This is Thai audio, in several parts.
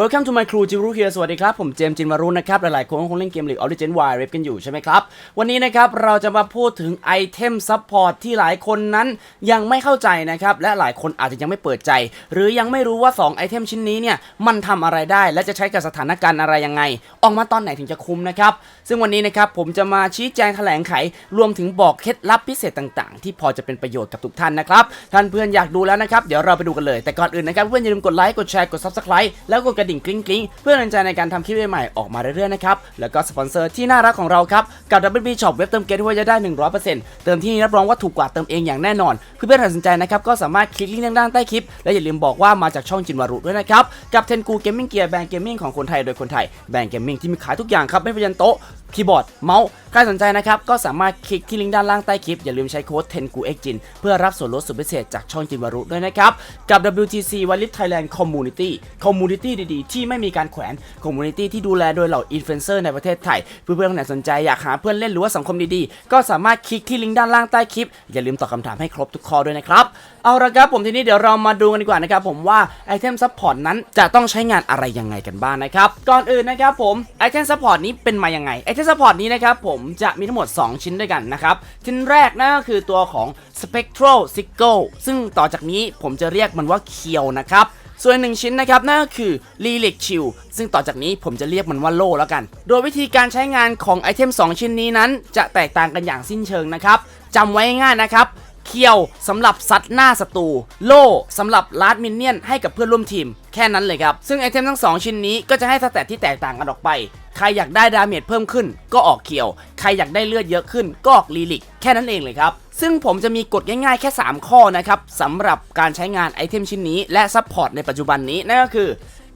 Welcome to my crew จิรุเฮียสวัสดีครับ ผมเจมส์จินวารุณนะครับ หลายๆ คนก็คงเล่นเกม League of Legends Wild Rift กันอยู่ใช่ไหมครับ วันนี้นะครับ เราจะมาพูดถึงไอเทมซัพพอร์ตที่หลายคนนั้นยังไม่เข้าใจนะครับ และหลายคนอาจจะยังไม่เปิดใจ หรือยังไม่รู้ว่า 2 ไอเทมชิ้นนี้เนี่ย มันทำอะไรได้และจะใช้กับสถานการณ์อะไรยังไง ออกมาตอนไหนถึงจะคุ้มนะครับ ซึ่งวันนี้นะครับผมจะมาชี้แจงแถลงไข รวมถึงบอกเคล็ดลับพิเศษต่าง ๆ ที่พอจะเป็นประโยชน์กับทุกท่านนะครับท่านเพื่อนอยากดูแล้วนะครับเดี๋ยวเราไปดูกันเลยแต่ก่อนอื่นนะครับเพื่อนอย่าลืมกดไลค์กดแชร์กด subscribe แล้วกดระดิ่งกริ๊งกริ๊งเพื่อเป็นกำลังใจในการทำคลิปใหม่ๆออกมาเรื่อยๆนะครับแล้วก็สปอนเซอร์ที่น่ารักของเราครับกับ WB Shop เว็บเติมเกมที่ว่าจะได้ 100%เติมที่นี่รับรองว่าถูกกว่าเติมเองอย่างแน่นอนเพื่อนๆตัดสินใจนะครับก็สามารถคลิกลิงก์ด้านใต้คลิป และอย่าลืมบอกว่ามาจากช่องจินวารุด้วยนะครับกับเทนกูเกมมิ่งเกียร์แบรนด์เกมมิ่งของคนไทยโดยคนไทยแบรนด์เกมมิ่งที่มีขายทุกอย่างครับไม่ว่าจะเป็นโต๊ะ คีย์บอร์ดเมาส์ใครสนใจนะครับ ก็สามารถคลิกที่ลิงก์ด้านล่างใต้คลิป อย่าลืมใช้โค้ด10 g u x j i n เพื่อรับส่วนลดสุดพิเศษจากช่องจินวารุด้วยนะครับ กับ WTC w a l i t Thailand Community Community ดีๆ ที่ไม่มีการแขวน Community ที่ดูแลโดยเหล่าอินฟลูเอนเซอร์ในประเทศไทย เพื่อนๆคนไหนสนใจอยากหาเพื่อนเล่นหรือว่าสังคมดีๆ ก็สามารถคลิกที่ลิงก์ด้านล่างใต้คลิป อย่าลืมตอบคำถามให้ครบทุกข้อด้วยนะครับ เอาละครับผมทีนี้เดี๋ยวเรามาดูกันดีกว่านะครับผมว่าไอเทมซัพพอร์ตนั้นจะต้องใช้งานอะไรยังไงกันบ้างนะครับก่อนอื่นนะครับผมไอเทมซัพพอร์ตนี้เป็นมายังไงไอเทมซัพพอร์ตนี้นะครับผมจะมีทั้งหมด 2 ชิ้นด้วยกันนะครับชิ้นแรกนั่นก็คือตัวของ Spectral Sickle ซึ่งต่อจากนี้ผมจะเรียกมันว่าเคียวนะครับส่วนหนึ่งชิ้นนะครับนั่นก็คือ l i l i c Chill ซึ่งต่อจากนี้ผมจะเรียกมันว่าโล่แล้วกัน โดยวิธีการใช้งานของไอเทม 2 ชิ้นนี้นั้น จะแตกต่างกันอย่างสิ้นเชิงนะครับจำไว้ง่ายนะครับ เคียวสำหรับซัดหน้าศัตรูโล่สำหรับลาดมินเนี่ยนให้กับเพื่อนร่วมทีม แค่นั้นเลยครับ ซึ่งไอเทมทั้ง 2 ชิ้นนี้ก็จะให้สแตทที่แตกต่างกันออกไป ใครอยากได้ดาเมจเพิ่มขึ้น ก็ออกเคียว ใครอยากได้เลือดเยอะขึ้น ก็ออกลีลิก แค่นั้นเองเลยครับซึ่งผมจะมีกฎง่ายๆแค่ 3 ข้อนะครับสำหรับการใช้งานไอเทมชิ้นนี้และซัพพอร์ตในปัจจุบันนี้นั่นก็คือ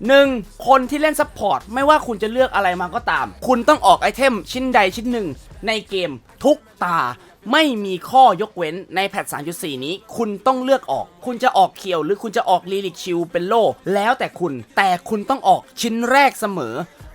1. คนที่เล่นซัพพอร์ตไม่ว่าคุณจะเลือกอะไรมาก็ตาม คุณต้องออกไอเทมชิ้นใดชิ้นหนึ่งในเกมทุกตา ไม่มีข้อยกเว้นในแพท 3.4 นี้ คุณต้องเลือกออก คุณจะออกเคียวหรือคุณจะออกลีลิกชิลเป็นโล แล้วแต่คุณ แต่คุณต้องออกชิ้นแรกเสมอ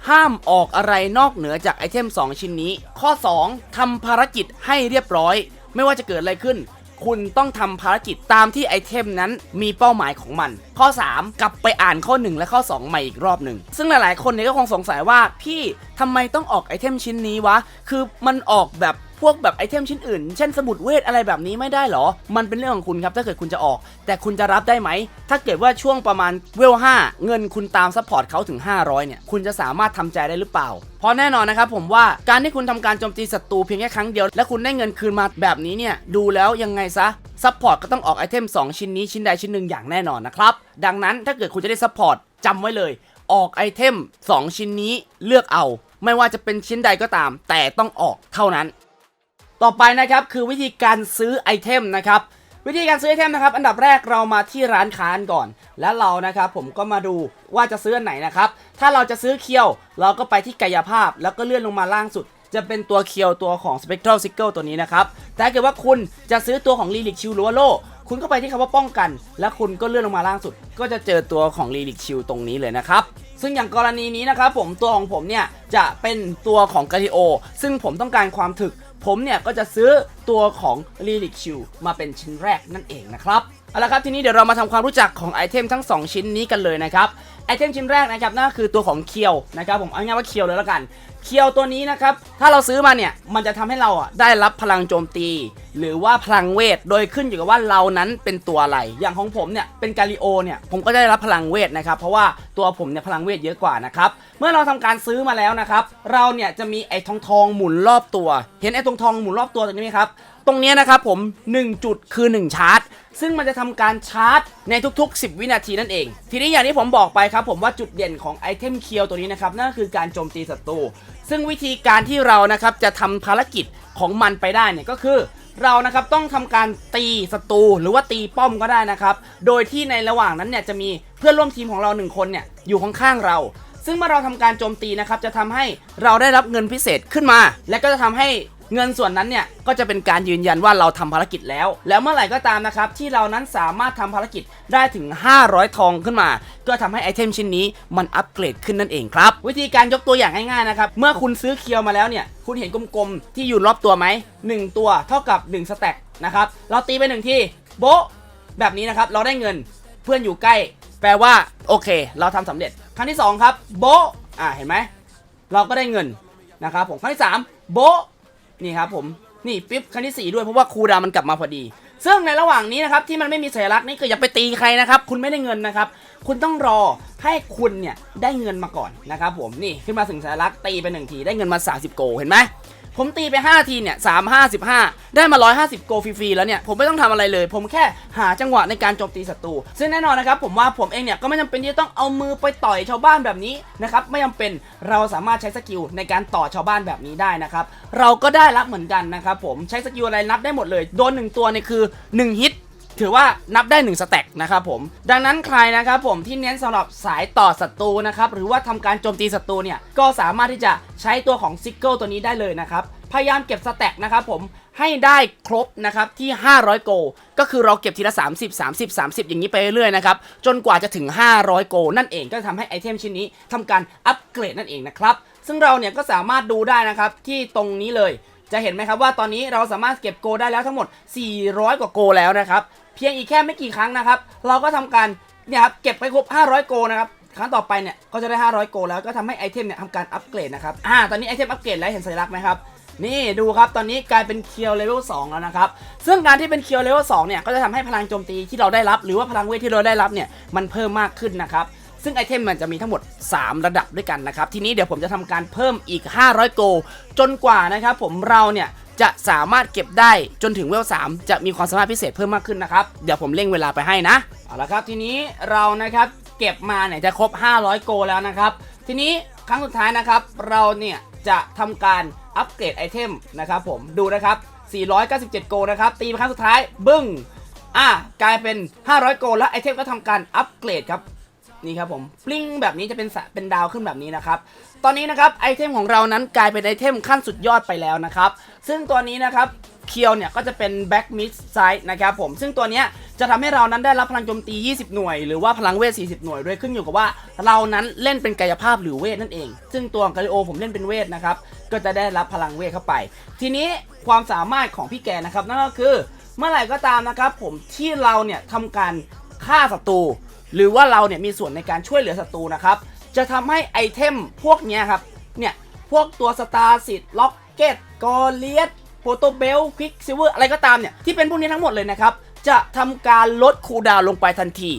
ห้ามออกอะไรนอกเหนือจากไอเทม 2 ชิ้นนี้ ข้อ 2ทำภารกิจให้เรียบร้อย ไม่ว่าจะเกิดอะไรขึ้น คุณต้องทำภารกิจตามที่ไอเทมนั้นมีเป้าหมายของมัน ข้อ 3 กลับไปอ่านข้อ 1 และข้อ 2 ใหม่อีกรอบหนึ่ง ซึ่งหลายๆ คนเนี่ยก็คงสงสัยว่าพี่ทำไมต้องออกไอเทมชิ้นนี้วะ คือมันออกแบบ พวกแบบไอเทมชิ้นอื่น เช่นสมุดเวทอะไรแบบนี้ไม่ได้หรอ มันเป็นเรื่องของคุณครับถ้าเกิดคุณจะออก แต่คุณจะรับได้ไหม ถ้าเกิดว่าช่วงประมาณเวล5เงินคุณตามซัพพอร์ตเขาถึง 500 เนี่ย คุณจะสามารถทำใจได้หรือเปล่าเพราะแน่นอนนะครับผมว่าการที่คุณทำการโจมตีศัตรูเพียงแค่ครั้งเดียว และคุณได้เงินคืนมาแบบนี้เนี่ย ดูแล้วยังไงซะซัพพอร์ตก็ต้องออกไอเทม 2 ชิ้นนี้ชิ้นใดชิ้นหนึ่งอย่างแน่นอนนะครับ ดังนั้นถ้าเกิดคุณจะได้ซัพพอร์ตจำไว้เลย ออกไอเทม 2 ชิ้นนี้เลือกเอา ไม่ว่าจะเป็นชิ้นใดก็ตาม แต่ต้องออกเท่านั้น ต่อไปนะครับคือวิธีการซื้อไอเทมนะครับวิธีการซื้อไอเทมนะครับอันดับแรกเรามาที่ร้านค้าก่อน แล้วเรานะครับผมก็มาดูว่าจะซื้ออันไหนนะครับถ้าเราจะซื้อเคียว เราก็ไปที่กายภาพ แล้วก็เลื่อนลงมาล่างสุด จะเป็นตัวเคียวตัวของ Spectral Sickle ตัวนี้นะครับแต่ถ้าเกิดว่าคุณจะซื้อตัวของ l i l i c Shield หรือว่าโลคุณก็ไปที่คำว่าป้องกัน แล้วคุณก็เลื่อนลงมาล่างสุด ก็จะเจอตัวของ l i l i c Shield ตรงนี้เลยนะครับซึ่งอย่างกรณีนี้นะครับผมตัวของผมเนี่ยจะเป็นตัวของกา t ิโอ ซึ่งผมต้องการความถึก ผมเนี่ยก็จะซื้อตัวของ l i l i c Shield มาเป็นชิ้นแรกนั่นเองนะครับ เอาละครับทีนี้เดี๋ยวเรามาทำความรู้จักของไอเทมทั้ง 2 ชิ้นนี้กันเลยนะครับไอเทมชิ้นแรกนะครับนั่นคือตัวของเคียวนะครับผมเอาง่ายว่าเคียวเลยแล้วกัน เคียวตัวนี้นะครับถ้าเราซื้อมาเนี่ยมันจะทำให้เราอะได้รับพลังโจมตี หรือว่าพลังเวทโดยขึ้นอยู่กับว่าเรานั้นเป็นตัวอะไร อย่างของผมเนี่ยเป็นกาลิโอเนี่ยผมก็ได้รับพลังเวทนะครับเพราะว่าตัวผมเนี่ยพลังเวทเยอะกว่านะครับเมื่อเราทำการซื้อมาแล้วนะครับเราเนี่ยจะมีไอ้ทองทองหมุนรอบตัว เห็นไอ้ทองทองหมุนรอบตัวตรงนี้ไหมครับ ตรงนี้นะครับผม 1 จุดคือ 1 ชาร์จ ซึ่งมันจะทำการชาร์จในทุกๆ 10 วินาทีนั่นเอง ทีนี้อย่างที่ผมบอกไปครับผมว่าจุดเด่นของไอเทมเคียวตัวนี้นะครับนั่นก็คือการโจมตีศัตรูซึ่งวิธีการที่เรานะครับจะทำภารกิจของมันไปได้เนี่ยก็คือเรานะครับต้องทำการตีศัตรูหรือว่าตีป้อมก็ได้นะครับ โดยที่ในระหว่างนั้นเนี่ยจะมีเพื่อนร่วมทีมของเราหนึ่งคนเนี่ยอยู่ข้างๆเรา ซึ่งเมื่อเราทำการโจมตีนะครับจะทำให้เราได้รับเงินพิเศษขึ้นมา และก็จะทำให้ เงินส่วนนั้นเนี่ยก็จะเป็นการยืนยันว่าเราทำภารกิจแล้ว แล้วเมื่อไหร่ก็ตามนะครับที่เรานั้นสามารถทำภารกิจได้ถึง 500 ทองขึ้นมา ก็ทำให้ไอเทมชิ้นนี้มันอัปเกรดขึ้นนั่นเองครับ วิธีการยกตัวอย่างง่ายๆนะครับเมื่อคุณซื้อเคียวมาแล้วเนี่ยคุณเห็นกลมๆที่อยู่รอบตัวไหม1ตัวเท่ากับ1สแต็กนะครับเราตีไปหนึ่งที่โบ๊ะแบบนี้นะครับเราได้เงินเพื่อนอยู่ใกล้ แปลว่าโอเค เราทำสำเร็จครั้งที่ 2 ครับโบ๊ะอ่าเห็นไหมเราก็ได้เงินนะครับผมครั้งที่ 3 โบ๊ะ นี่ครับผมนี่ปิ๊บครั้งที่ 4 ด้วยเพราะว่าครูดาวมันกลับมาพอดี ซึ่งในระหว่างนี้นะครับที่มันไม่มีสัญลักษณ์นี่คืออย่าไปตีใครนะครับ คุณไม่ได้เงินนะครับ คุณต้องรอให้คุณเนี่ยได้เงินมาก่อนนะครับผมนี่ขึ้นมาถึงสัญลักษณ์ตีไปหนึ่งทีได้เงินมา 30 โกเห็นไหม ผมตีไป 5 ทีเนี่ยสามห้าสิบห้าได้มา 150 โกลฟรีๆแล้วเนี่ย ผมไม่ต้องทำอะไรเลย ผมแค่หาจังหวะในการโจมตีศัตรู ซึ่งแน่นอนนะครับ ผมว่าผมเองเนี่ย ก็ไม่จำเป็นที่จะต้องเอามือไปต่อยชาวบ้านแบบนี้นะครับ ไม่จำเป็นเราสามารถใช้สกิลในการต่อชาวบ้านแบบนี้ได้นะครับ เราก็ได้รับเหมือนกันนะครับผมใช้สกิลอะไรนับได้หมดเลย โดนหนึ่งตัวเนี่ยคือ 1 ฮิต ถือว่านับได้1สแต็กนะครับผม ดังนั้นใครนะครับผมที่เน้นสำหรับสายต่อศัตรูนะครับหรือว่าทำการโจมตีศัตรูเนี่ยก็สามารถที่จะใช้ตัวของซิกเกิลตัวนี้ได้เลยนะครับพยายามเก็บสแต็กนะครับผมให้ได้ครบนะครับที่ 500 โก ก็คือเราเก็บทีละ 30 30 30 อย่างนี้ไปเรื่อยๆนะครับจนกว่าจะถึง 500 โก นั่นเองก็จะทำให้ไอเทมชิ้นนี้ทำการอัปเกรดนั่นเองนะครับซึ่งเราเนี่ยก็สามารถดูได้นะครับที่ตรงนี้เลยจะเห็นไหมครับว่าตอนนี้เราสามารถเก็บโกได้แล้วทั้งหมด 400 กว่าโกแล้วนะครับ เพียงอีกแค่ไม่กี่ครั้งนะครับ เราก็ทำการเนี่ยครับเก็บไปครบ 500 โกนะครับครั้งต่อไปเนี่ยก็จะได้ 500 โกแล้วก็ทำให้ไอเทมเนี่ยทำการอัปเกรดนะครับอ่าตอนนี้ไอเทมอัปเกรดแล้วเห็นสัญลักษณ์ไหมครับนี่ดูครับตอนนี้กลายเป็นเคียวเลเวล2แล้วนะครับ ซึ่งการที่เป็นเคียวเลเวล2เนี่ยก็จะทำให้พลังโจมตีที่เราได้รับ หรือว่าพลังเวทที่เราได้รับเนี่ยมันเพิ่มมากขึ้นนะครับซึ่งไอเทมมันจะมีทั้งหมด 3 ระดับด้วยกันนะครับ ทีนี้เดี๋ยวผมจะทำการเพิ่มอีก 500 โก จนกว่านะครับผมเราเนี่ย จะสามารถเก็บได้จนถึงเวล3จะมีความสามารถพิเศษเพิ่มมากขึ้นนะครับ เดี๋ยวผมเร่งเวลาไปให้นะ เอาละครับทีนี้เรานะครับเก็บมาเนี่ยจะครบ 500 โกแล้วนะครับ ทีนี้ครั้งสุดท้ายนะครับ เราเนี่ยจะทำการอัปเกรดไอเทมนะครับผมดูนะครับ 497 โกนะครับ ตีไปครั้งสุดท้ายบึ้งอะกลายเป็น 500 โกแล้วไอเทมก็ทำการอัปเกรดครับ นี่ครับผมปลิ้งแบบนี้จะเป็นเป็นดาวขึ้นแบบนี้นะครับ ตอนนี้นะครับไอเทมของเรานั้นกลายเป็นไอเทมขั้นสุดยอดไปแล้วนะครับ ซึ่งตัวนี้นะครับเคียวเนี่ยก็จะเป็นแบ็กมิดไซด์นะครับผม ซึ่งตัวเนี้ยจะทำให้เรานั้นได้รับพลังโจมตี 20 หน่วย หรือว่าพลังเวท 40 หน่วยด้วยขึ้นอยู่กับว่า เรานั้นเล่นเป็นกายภาพหรือเวทนั่นเอง ซึ่งตัวกาลิโอผมเล่นเป็นเวทนะครับ ก็จะได้รับพลังเวทเข้าไป ทีนี้ความสามารถของพี่แกนะครับนั่นก็คือ เมื่อไหร่ก็ตามนะครับผมที่เราเนี่ยทำการฆ่าศัตรู หรือว่าเราเนี่ยมีส่วนในการช่วยเหลือศัตรูนะครับ จะทำให้ไอเทมพวกเนี้ยครับ เนี่ยพวกตัวสตาร์สิทล็อกเก็ตกอเลียสโปโตเบลควิกซิเวอร์อะไรก็ตามเนี่ยที่เป็นพวกนี้ทั้งหมดเลยนะครับ จะทำการลดคูลดาวน์ลงไปทันที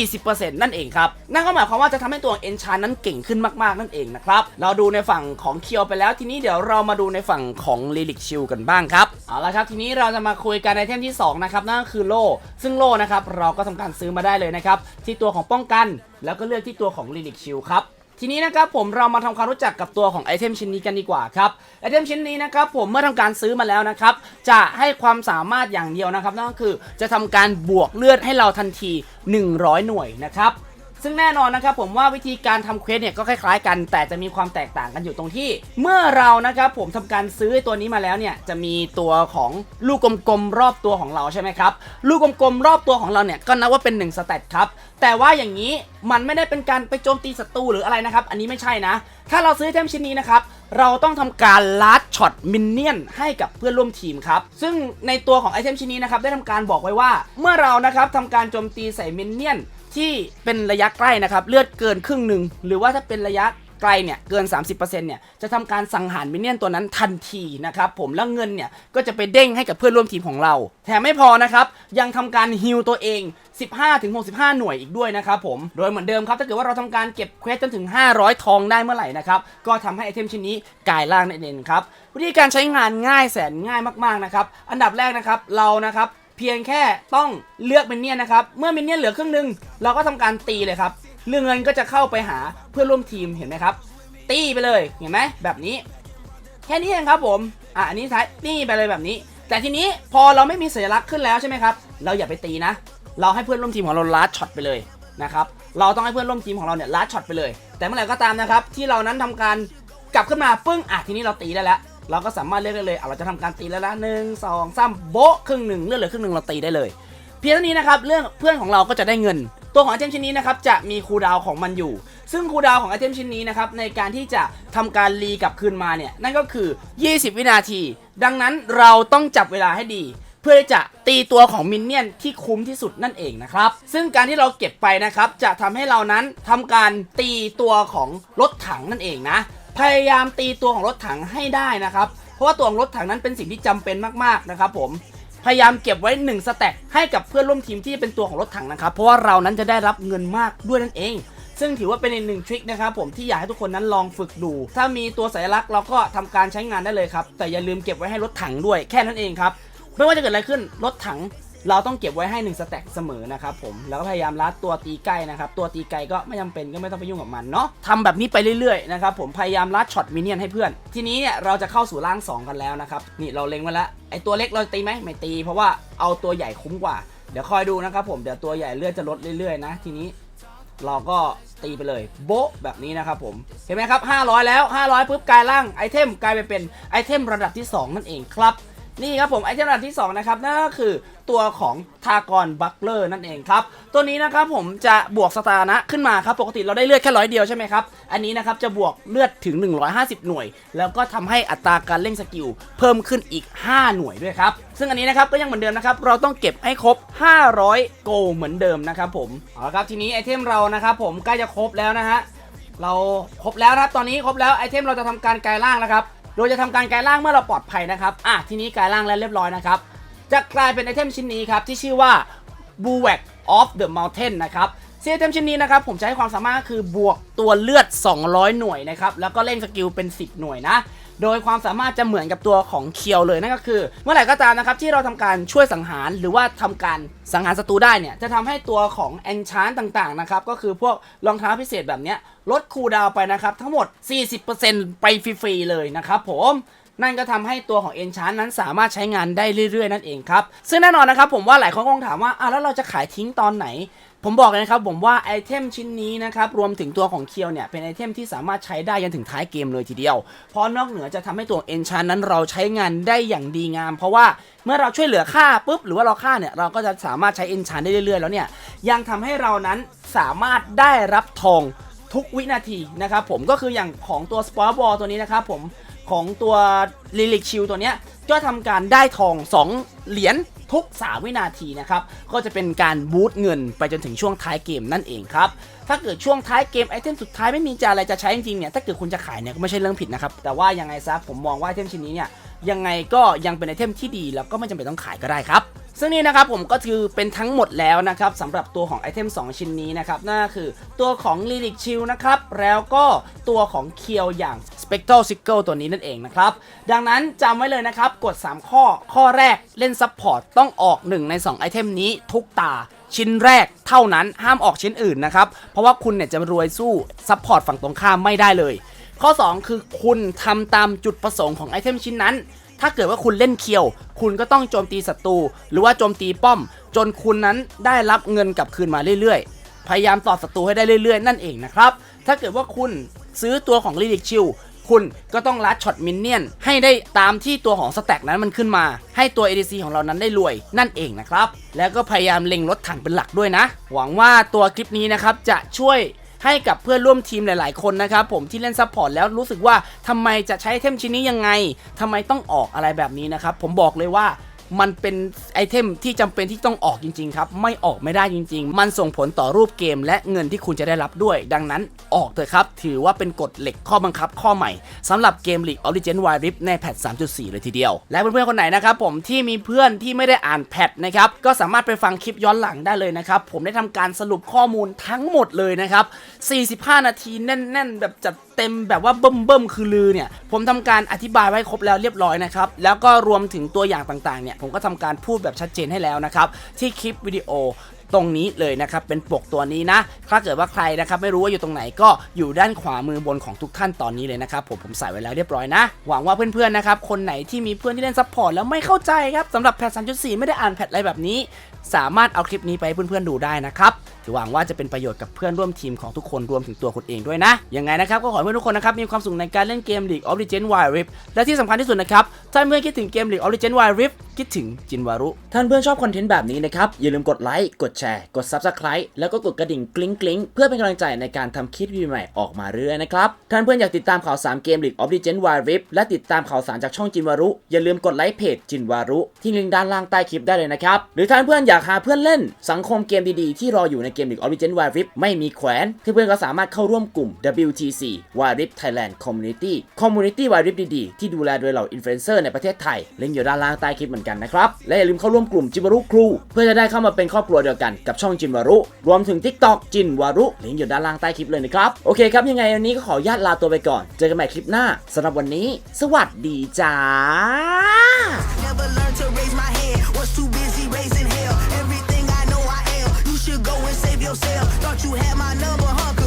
40%นั่นเองครับ นั่นก็หมายความว่าจะทำให้ตัวเอนชานนั้นเก่งขึ้นมากๆ นั่นเองนะครับ เราดูในฝั่งของเคียวไปแล้ว ทีนี้เดี๋ยวเรามาดูในฝั่งของลิลิกชิลกันบ้างครับ เอาละครับ ทีนี้เราจะมาคุยกันในเทมที่ 2 นะครับ นั่นก็คือโล่ ซึ่งโล่นะครับ เราก็ทำการซื้อมาได้เลยนะครับ ที่ตัวของป้องกัน แล้วก็เลือกที่ตัวของลิลิกชิลครับ ทีนี้นะครับผมเรามาทำความรู้จักกับตัวของไอเทมชิ้นนี้กันดีกว่าครับไอเทมชิ้นนี้นะครับผมเมื่อทำการซื้อมาแล้วนะครับจะให้ความสามารถอย่างเดียวนะครับนั่นก็คือจะทำการบวกเลือดให้เราทันที 100 หน่วยนะครับ ซึ่งแน่นอนนะครับผมว่าวิธีการทำเควสเนี่ยก็คล้ายๆกัน แต่จะมีความแตกต่างกันอยู่ตรงที่ เมื่อเรานะครับผมทำการซื้อตัวนี้มาแล้วเนี่ยจะมีตัวของลูกกลมๆรอบตัวของเราใช่ไหมครับลูกกลมๆรอบตัวของเราเนี่ยก็นับว่าเป็น1สเตตครับแต่ว่าอย่างนี้มันไม่ได้เป็นการไปโจมตีศัตรูหรืออะไรนะครับอันนี้ไม่ใช่นะ ถ้าเราซื้อไอเทมชิ้นนี้นะครับเราต้องทำการลัดช็อตมินเนี่ยนให้กับเพื่อนร่วมทีมครับ ซึ่งในตัวของไอเทมชิ้นนี้นะครับได้ทำการบอกไว้ว่า เมื่อเรานะครับทำการโจมตีใส่มินเนี่ยน ที่เป็นระยะใกล้นะครับเลือดเกินครึ่งหนึ่งหรือว่าถ้าเป็นระยะไกลเนี่ยเกิน 30%เนี่ยจะทำการสังหารมินเนี่ยนตัวนั้นทันทีนะครับผมแล้วเงินเนี่ยก็จะไปเด้งให้กับเพื่อนร่วมทีมของเรา แถมไม่พอนะครับยังทำการฮิลตัวเอง 15-65 หน่วยอีกด้วยนะครับผมโดยเหมือนเดิมครับถ้าเกิดว่าเราทำการเก็บเควสจนถึง 500 ทองได้เมื่อไหร่นะครับก็ทำให้ไอเทมชิ้นนี้กลายร่างนั่นเองครับวิธีการใช้งานง่ายแสนง่ายมากๆนะครับอันดับแรกนะครับเรานะครับ เพียงแค่ต้องเลือกมินเนี่ยนนะครับ เมื่อมินเนี่ยนเหลือครึ่งหนึ่งเราก็ทำการตีเลยครับเรื่องเงินก็จะเข้าไปหาเพื่อนร่วมทีมเห็นไหมครับ ตีไปเลยเห็นไหมแบบนี้ แค่นี้เองครับผมอะอันนี้ท้ายตีไปเลยแบบนี้ แต่ทีนี้พอเราไม่มีสัญลักษณ์ขึ้นแล้วใช่ไหมครับ เราอย่าไปตีนะ เราให้เพื่อนร่วมทีมของเราลัดช็อตไปเลยนะครับเราต้องให้เพื่อนร่วมทีมของเราเนี่ยลัดช็อตไปเลย แต่เมื่อไหร่ก็ตามนะครับที่เรานั้นทำการกลับขึ้นมาปึ้งอะทีนี้เราตีได้แล้ว เราก็สามารถเลือกได้เลยเอาเราจะทำการตีแล้วละหนึ่งสองสามโบะครึ่งหนึ่งเลือดเหลือครึ่งหนึ่งเราตีได้เลย เพียงเท่านี้นะครับเรื่องเพื่อนของเราก็จะได้เงิน ตัวของไอเทมชิ้นนี้นะครับจะมีคูดาวของมันอยู่ ซึ่งคูดาวของไอเทมชิ้นนี้นะครับในการที่จะทำการรีกลับคืนมาเนี่ยนั่นก็คือ 20 วินาที ดังนั้นเราต้องจับเวลาให้ดีเพื่อที่จะตีตัวของมินเนี่ยนที่คุ้มที่สุดนั่นเองนะครับ ซึ่งการที่เราเก็บไปนะครับ จะทำให้เรานั้นทำการตีตัวของรถถังนั่นเองนะ พยายามตีตัวของรถถังให้ได้นะครับ เพราะว่าตัวของรถถังนั้นเป็นสิ่งที่จำเป็นมากๆนะครับผมพยายามเก็บไว้ 1 สแต็กให้กับเพื่อนร่วมทีมที่เป็นตัวของรถถังนะครับ เพราะว่าเรานั้นจะได้รับเงินมากด้วยนั่นเอง ซึ่งถือว่าเป็นอีกหนึ่งทริคนะครับผมที่อยากให้ทุกคนนั้นลองฝึกดู ถ้ามีตัวสัญลักษณ์เราก็ทำการใช้งานได้เลยครับ แต่อย่าลืมเก็บไว้ให้รถถังด้วยแค่นั้นเองครับ ไม่ว่าจะเกิดอะไรขึ้นรถถัง เราต้องเก็บไว้ให้1สแต็กเสมอนะครับผมแล้วก็พยายามลัดตัวตีใกล้นะครับตัวตีไกลก็ไม่จำเป็นก็ไม่ต้องไปยุ่งกับมันเนาะทำแบบนี้ไปเรื่อยๆนะครับผมพยายามลัดช็อตมินเนี่ยนให้เพื่อน ทีนี้เนี่ยเราจะเข้าสู่ร่าง 2 กันแล้วนะครับนี่เราเล็งไว้แล้วไอตัวเล็กเราตีไหมไม่ตี เพราะว่าเอาตัวใหญ่คุ้มกว่า เดี๋ยวคอยดูนะครับผมเดี๋ยวตัวใหญ่เลือดจะลดเรื่อยๆนะทีนี้เราก็ตีไปเลยโบ๊ะแบบนี้นะครับผม เห็นไหมครับ 500 แล้ว 500ปุ๊บกลายร่างไอเทมกลายไปเป็นไอเทมระดับที่ 2 นั่นเองครับ นี่ครับผมไอเทมระดับที่ 2 นะครับนั่นก็คือ ตัวของทากอนบัคเลอร์นั่นเองครับ ตัวนี้นะครับผมจะบวกสถานะขึ้นมาครับ ปกติเราได้เลือดแค่ร้อยเดียวใช่ไหมครับ อันนี้นะครับจะบวกเลือดถึง 150 หน่วย แล้วก็ทำให้อัตราการเล่นสกิลเพิ่มขึ้นอีก 5 หน่วยด้วยครับ ซึ่งอันนี้นะครับก็ยังเหมือนเดิมนะครับ เราต้องเก็บให้ครบ 500 โกเหมือนเดิมนะครับผม เอาละครับทีนี้ไอเทมเรานะครับผมใกล้จะครบแล้วนะฮะ เราครบแล้วครับตอนนี้ครบแล้วไอเทมเราจะทำการกลายร่างแล้วครับ โดยจะทำการกลายร่างเมื่อเราปลอดภัยนะครับ อะทีนี้กลายร่างแล้วเรียบร้อยนะครับ จะกลายเป็นไอเทมชิ้นนี้ครับที่ชื่อว่า b u w a c of the Mountain นะครับซึ่งไอเทมชิ้นนี้นะครับผมจะให้ความสามารถคือบวกตัวเลือด 200 หน่วยนะครับแล้วก็เล่นสกิลเป็น 10 หน่วยนะ โดยความสามารถจะเหมือนกับตัวของเคียวเลยนั่นก็คือ เมื่อไหร่ก็ตามนะครับที่เราทำการช่วยสังหารหรือว่าทำการสังหารศัตรูได้เนี่ยจะทำให้ตัวของแอนชานต่างๆนะครับก็คือพวกรองเท้าพิเศษแบบนี้ลดคูลดาวไปนะครับทั้งหมด 40%ไปฟรีๆเลยนะครับผม นั่นก็ทำให้ตัวของ Enchant นั้นสามารถใช้งานได้เรื่อยๆ นั่นเองครับ ซึ่งแน่นอนนะครับผมว่าหลายคนคงถามว่าอ้าวแล้วเราจะขายทิ้งตอนไหนผมบอกเลยนะครับผมว่าไอเทมชิ้นนี้นะครับรวมถึงตัวของเคียวเนี่ยเป็นไอเทมที่สามารถใช้ได้ยันถึงท้ายเกมเลยทีเดียว เพราะนอกเหนือจะทำให้ตัว Enchant นั้นเราใช้งานได้อย่างดีงาม เพราะว่าเมื่อเราช่วยเหลือค่าปุ๊บหรือว่าเราฆ่าเนี่ยเราก็จะสามารถใช้ Enchant ได้เรื่อยๆ แล้วเนี่ยยังทำให้เรานั้นสามารถได้รับทองทุกวินาทีนะครับผมก็คืออย่างของตัวสปอร์บอลตัวนี้นะครับผม ของตัวลิลิกชิลตัวเนี้ยก็ทำการได้ทอง 2 เหรียญทุก 3 วินาทีนะครับ ก็จะเป็นการบูตเงินไปจนถึงช่วงท้ายเกมนั่นเองครับ ถ้าเกิดช่วงท้ายเกมไอเทมสุดท้ายไม่มีจะอะไรจะใช้จริงๆเนี่ย ถ้าเกิดคุณจะขายเนี่ยก็ไม่ใช่เรื่องผิดนะครับ แต่ว่ายังไงซะผมมองว่าไอเทมชิ้นนี้เนี่ยยังไงก็ยังเป็นไอเทมที่ดีแล้วก็ไม่จำเป็นต้องขายก็ได้ครับ ซึ่งนี่นะครับผมก็คือเป็นทั้งหมดแล้วนะครับสำหรับตัวของไอเทม 2 ชิ้นนี้นะครับนั่นก็คือตัวของ l y r i c Shield นะครับแล้วก็ตัวของเคียวอย่าง Spectral s i c l e ตัวนี้นั่นเองนะครับ ดังนั้นจำไว้เลยนะครับ กด 3 ข้อข้อแรกเล่นซับพอร์ตต้องออก 1 ใน 2 ไอเทมนี้ทุกตาชิ้นแรกเท่านั้นห้ามออกชิ้นอื่นนะครับ เพราะว่าคุณเนี่ยจะรวยสู้ซับพอร์ตฝั่งตรงข้ามไม่ได้เลย ข้อ 2 คือคุณทำตามจุดประสงค์ของไอเทมชิ้นนั้น ถ้าเกิดว่าคุณเล่นเคียว คุณก็ต้องโจมตีศัตรูหรือว่าโจมตีป้อม จนคุณนั้นได้รับเงินกลับคืนมาเรื่อยๆ พยายามต่อศัตรูให้ได้เรื่อยๆ นั่นเองนะครับ ถ้าเกิดว่าคุณซื้อตัวของลิลิกชิลคุณก็ต้องลัดช็อตมินเนี่ยนให้ได้ตามที่ตัวของสแต็กนั้นมันขึ้นมา ให้ตัว ADC ของเรานั้นได้รวยนั่นเองนะครับ แล้วก็พยายามเล็งรถถังเป็นหลักด้วยนะ หวังว่าตัวคลิปนี้นะครับจะช่วย ให้กับเพื่อนร่วมทีมหลาย ๆ คนนะครับผมที่เล่นซัพพอร์ตแล้วรู้สึกว่าทำไมจะใช้เทมชิ้นนี้ยังไงทำไมต้องออกอะไรแบบนี้นะครับผมบอกเลยว่า มันเป็นไอเทมที่จำเป็นที่ต้องออกจริงๆครับ ไม่ออกไม่ได้จริง ๆ มันส่งผลต่อรูปเกม และเงินที่คุณจะได้รับด้วย ดังนั้นออกเถอะครับ ถือว่าเป็นกฎเหล็กข้อบังคับข้อใหม่สำหรับเกม League of Legends Wild Rift ในแพท 3.4 เลยทีเดียว และเพื่อนๆคนไหนนะครับผมที่มีเพื่อนที่ไม่ได้อ่านแพทนะครับก็สามารถไปฟังคลิปย้อนหลังได้เลยนะครับผมได้ทำการสรุปข้อมูลทั้งหมดเลยนะครับ45 นาทีแน่น ๆ แบบจัดเต็มแบบว่าเบิ่มเบิ่มคือลือเนี่ย ผมทำการอธิบายไว้ครบแล้วเรียบร้อยนะครับ แล้วก็รวมถึงตัวอย่างต่างๆเนี่ย ผมก็ทำการพูดแบบชัดเจนให้แล้วนะครับ ที่คลิปวิดีโอ ตรงนี้เลยนะครับเป็นปกตัวนี้นะ ถ้าเกิดว่าใครนะครับไม่รู้ว่าอยู่ตรงไหนก็อยู่ด้านขวามือบนของทุกท่านตอนนี้เลยนะครับผมผมใส่ไว้แล้วเรียบร้อยนะ หวังว่าเพื่อนๆนะครับคนไหนที่มีเพื่อนที่เล่นซัพพอร์ตแล้วไม่เข้าใจครับสำหรับแพท3.4 ไม่ได้อ่านแพทอะไรแบบนี้ สามารถเอาคลิปนี้ไปให้เพื่อนๆดูได้นะครับหวังว่าจะเป็นประโยชน์กับเพื่อนร่วมทีมของทุกคนรวมถึงตัวคุณเองด้วยนะ ยังไงนะครับก็ขอให้เพื่อนทุกคนนะครับมีความสุขในการเล่นเกม League of Legends Wild Rift และที่สำคัญที่สุดนะครับ ถ้าเพื่อนคิดถึงเกม League of Legends Wild Rift คิดถึงจินวารุ ท่านเพื่อนชอบคอนเทนต์แบบนี้นะครับอย่าลืมกดไลค์กดแชร์ กด Subscribe แล้วก็กดกระดิ่งกริ๊งกริ๊งเพื่อเป็นกำลังใจในการทำคลิปวิดีโอใหม่ออกมาเรื่อยนะครับ ท่านเพื่อนอยากติดตามข่าวสารเกม League of Legends Wild Rift และติดตามข่าวสารจากช่องจินวารุ อย่าลืมกดไลค์เพจจินวารุ ที่ลิงก์ด้านล่างใต้คลิปได้เลยนะครับ หรือท่านเพื่อนอยากหาเพื่อนเล่น สังคมเกมดีๆที่รออยู่ในเกม League of Legends Wild Rift ไม่มีแขวนเพื่อนๆก็สามารถเข้าร่วมกลุ่ม WTC Wild Rift Thailand Community Community Wild Rift ดีๆที่ดูแลโดยเหล่าอินฟลูเอนเซอร์ในประเทศไทยลิงก์อยู่ด้านล่างใต้คลิปเหมือนกันนะครับและอย่าลืมเข้าร่วมกลุ่มจินวารุครูเพื่อจะได้เข้ามาเป็นครอบครัวเดียวกันกันกับช่องจินวารุ รวมถึง TikTok จินวารุลิงก์อยู่ด้านล่างใต้คลิปเลยนะครับ โอเคครับ ยังไงวันนี้ก็ขอญาตลาตัวไปก่อน เจอกันใหม่คลิปหน้าสำหรับวันนี้ สวัสดีจ้า Thought you had my number, huh?